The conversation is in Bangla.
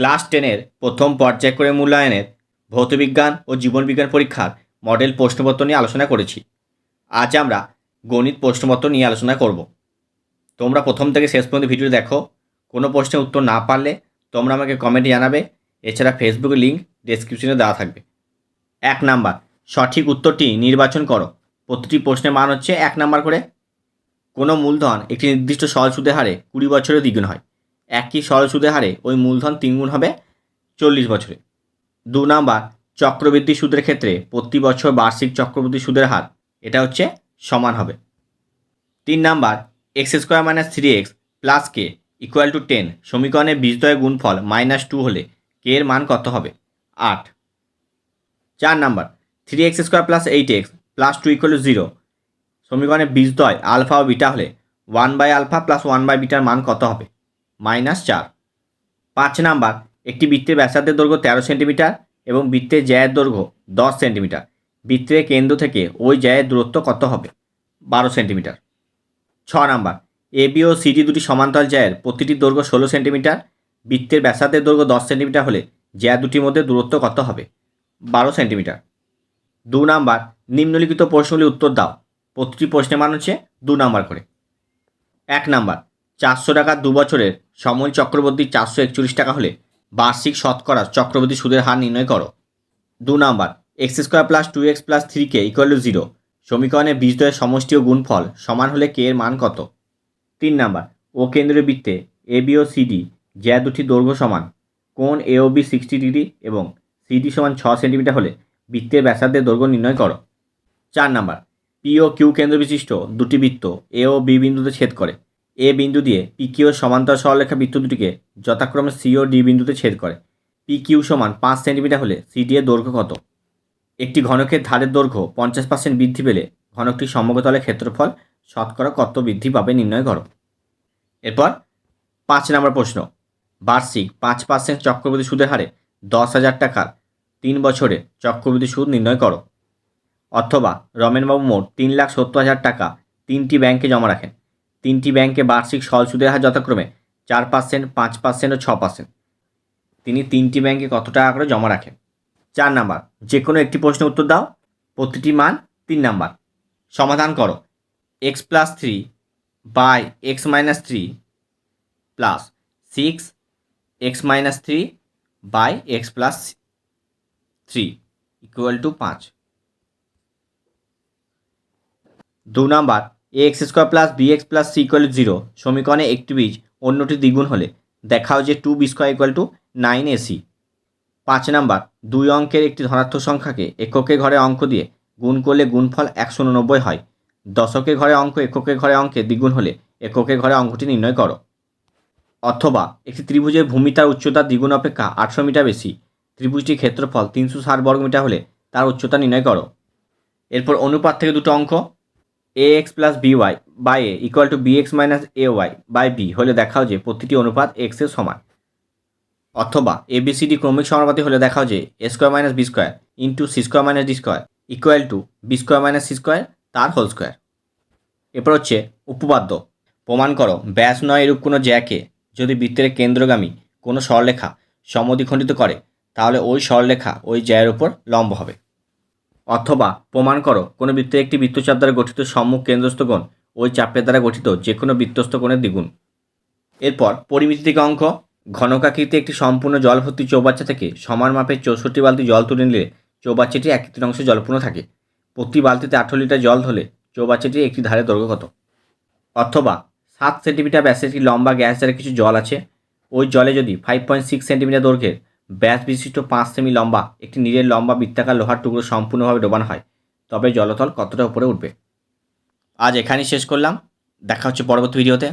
ক্লাস টেনের প্রথম পর্যায়ক্রমে মূল্যায়নের ভৌতবিজ্ঞান ও জীবনবিজ্ঞান পরীক্ষার মডেল প্রশ্নপত্র নিয়ে আলোচনা করেছি। আজ আমরা গণিত প্রশ্নপত্র নিয়ে আলোচনা করব। তোমরা প্রথম থেকে শেষ পর্যন্ত ভিডিও দেখো। কোনো প্রশ্নের উত্তর না পারলে তোমরা আমাকে কমেন্টে জানাবে। এছাড়া ফেসবুকে লিঙ্ক ডেসক্রিপশনে দেওয়া থাকবে। এক নাম্বার, সঠিক উত্তরটি নির্বাচন করো। প্রতিটি প্রশ্নের মান হচ্ছে এক নাম্বার করে। কোনো মূলধন একটি নির্দিষ্ট সহজ সুদের হারে কুড়ি বছরে দ্বিগুণ হয় একই সরল সুদের হারে ওই মূলধন তিনগুণ হবে চল্লিশ বছরে। দু নাম্বার, চক্রবৃদ্ধি সুদের ক্ষেত্রে প্রতি বছর বার্ষিক চক্রবৃদ্ধি সুদের হার এটা হচ্ছে সমান হবে। তিন number, x square minus three x plus k equal to ten সমীকরণে বীজদ্বয়ের গুণফল মাইনাস টু হলে কে এর মান কত হবে? আট। চার number, three x square plus eight x plus two equal to zero সমীকরণে বীজদ্বয় আলফা ও বিটা হলে one by alpha plus one by bitter মান কত হবে? মাইনাস চার। পাঁচ নাম্বার, একটি বৃত্তের ব্যাসার্ধের দৈর্ঘ্য তেরো সেন্টিমিটার এবং বৃত্তের জ্যায়ের দৈর্ঘ্য দশ সেন্টিমিটার। বৃত্তের কেন্দ্র থেকে ওই জ্যায়ের দূরত্ব কত হবে? বারো সেন্টিমিটার। ছ নাম্বার বি ও সিডি দুটি সমান্তরাল জ্যায়ের প্রতিটি দৈর্ঘ্য ষোলো সেন্টিমিটার। বৃত্তের ব্যাসার্ধের দৈর্ঘ্য দশ সেন্টিমিটার হলে জ্যা দুটির মধ্যে দূরত্ব কত হবে? বারো সেন্টিমিটার। দু নাম্বার, নিম্নলিখিত প্রশ্নগুলির উত্তর দাও। প্রতিটি প্রশ্নের মান হচ্ছে দু নাম্বার করে। এক নাম্বার চারশো টাকা দু বছরের সমল চক্রবর্তী চারশো একচল্লিশ টাকা হলে বার্ষিক শতকরা চক্রবর্তী সুদের হার নির্ণয় করো। দু number, x square plus two x plus three k equal to zero সমীকরণে বীজদ্বয়ের সমষ্টি ও গুণফল সমান হলে কে এর মান কত? তিন নাম্বার, ও কেন্দ্রীয় বৃত্তে এ বি ও সিডি জ্যা দুটি দৈর্ঘ্য সমান কোন A O B sixty degree এবং সিডি সমান ছ সেন্টিমিটার হলে বৃত্তের ব্যাসার্ধের দৈর্ঘ্য নির্ণয় করো। চার নাম্বার পি ও কিউ কেন্দ্র বিশিষ্ট দুটি বৃত্ত এ ও বি বিন্দুতে ছেদ করে এ বিন্দু দিয়ে পি কিউ সমান্তর সরলরেখা বৃত্ত দুটিকে যথাক্রমে সি ও ডি বিন্দুতে ছেদ করে। পি কিউ সমান পাঁচ সেন্টিমিটার হলে সিডি এর দৈর্ঘ্য কত? একটি ঘনকের ধারের দৈর্ঘ্য পঞ্চাশ পার্সেন্ট বৃদ্ধি পেলে ঘনকটির সমগ্রতলের ক্ষেত্রফল শতকরা কত বৃদ্ধি পাবে নির্ণয় করো। এরপর পাঁচ নম্বর প্রশ্ন। বার্ষিক পাঁচ পার্সেন্ট চক্রবৃদ্ধি সুদের হারে দশ হাজার টাকার তিন বছরে চক্রবৃদ্ধি সুদ নির্ণয় করো। অথবা রমেনবাবু মোট তিন লাখ সত্তর হাজার টাকা তিনটি ব্যাংকে জমা রাখেন। তিনটি ব্যাংকে বার্ষিক সরল সুদের হার যথাক্রমে চার পার্সেন্ট, পাঁচ পার্সেন্ট ও ছ পার্সেন্ট। তিনি তিনটি ব্যাংকে কত টাকা করে জমা রাখেন? চার নাম্বার যে কোনো একটি প্রশ্নের উত্তর দাও। প্রতিটি মান তিন নাম্বার। সমাধান করো। X plus three by X minus three plus six X minus three by X plus three equal to পাঁচ দু number A X square plus B X plus C equal zero সমীকরণে একটি বীজ অন্যটি দ্বিগুণ হলে দেখাও যে two B square equal to nine A C পাঁচ নাম্বার, দুই অঙ্কের একটি ধনাত্মক সংখ্যাকে এককের ঘরে অঙ্ক দিয়ে গুণ করলে গুণফল একশো উননব্বই হয়। দশকের ঘরে অঙ্ক এককের ঘরে অঙ্কে দ্বিগুণ হলে এককের ঘরে অঙ্কটি নির্ণয় করো। অথবা, একটি ত্রিভুজের ভূমি তার উচ্চতা দ্বিগুণ অপেক্ষা আটশো মিটার বেশি। ত্রিভুজটির ক্ষেত্রফল তিনশো ষাট বর্গমিটার হলে তার উচ্চতা নির্ণয় করো। এরপর অনুপাত থেকে দুটো অঙ্ক। A x plus b y by a equal to b x minus a y by b হলে দেখাও যে প্রতিটি অনুপাত এক্সের সমান। অথবা এ বি সি ডি ক্রমিক সমানুপাতি হলে দেখাও যে a square minus b square into c square minus d square equal to b square minus c square তার হোল স্কোয়ার এরপর হচ্ছে উপপাদ্য। প্রমাণ করো, ব্যাস নয় এরূপ কোনো জ্যাকে যদি বৃত্তের কেন্দ্রগামী কোনো সরলেখা সমদ্বিখণ্ডিত করে, তাহলে ওই সরলেখা ওই জ্যায়ের উপর লম্ব হবে। অথবা প্রমাণ করো, কোনো বৃত্তের একটি বৃত্তচাপ দ্বারা গঠিত সম্মুখ কেন্দ্রস্থ কোণ ওই চাপের দ্বারা গঠিত যে কোনো বৃত্তস্থ কোণের দ্বিগুণ। এরপর পরিমিতি থেকে অঙ্ক ঘনকাকৃতি একটি সম্পূর্ণ জল ভর্তি চৌবাচ্চা থেকে সমান মাপের চৌষট্টি বালতি জল তুলে নিলে চৌবাচ্চাটি এক তৃতীয়াংশ জলপূর্ণ থাকে। প্রতি বালতিতে আঠারো লিটার জল ধরলে চৌবাচ্চাটি একটি ধারে দৈর্ঘ্য কত? অথবা সাত সেন্টিমিটার ব্যাসের একটি লম্বা গ্যাস দ্বারা কিছু জল আছে, ওই জলে যদি ফাইভ পয়েন্ট সিক্স সেন্টিমিটার দৈর্ঘ্যের ব্যাস বিশিষ্ট পাঁচ সেমি লম্বা, একটি নীরের লম্বা বৃত্তাকার লোহার টুকরো সম্পূর্ণভাবে ডোবানো হয়, তবে জলতল কতটা উপরে উঠবে? আজ এখানেই শেষ করলাম, দেখা হচ্ছে পরবর্তী ভিডিওতে।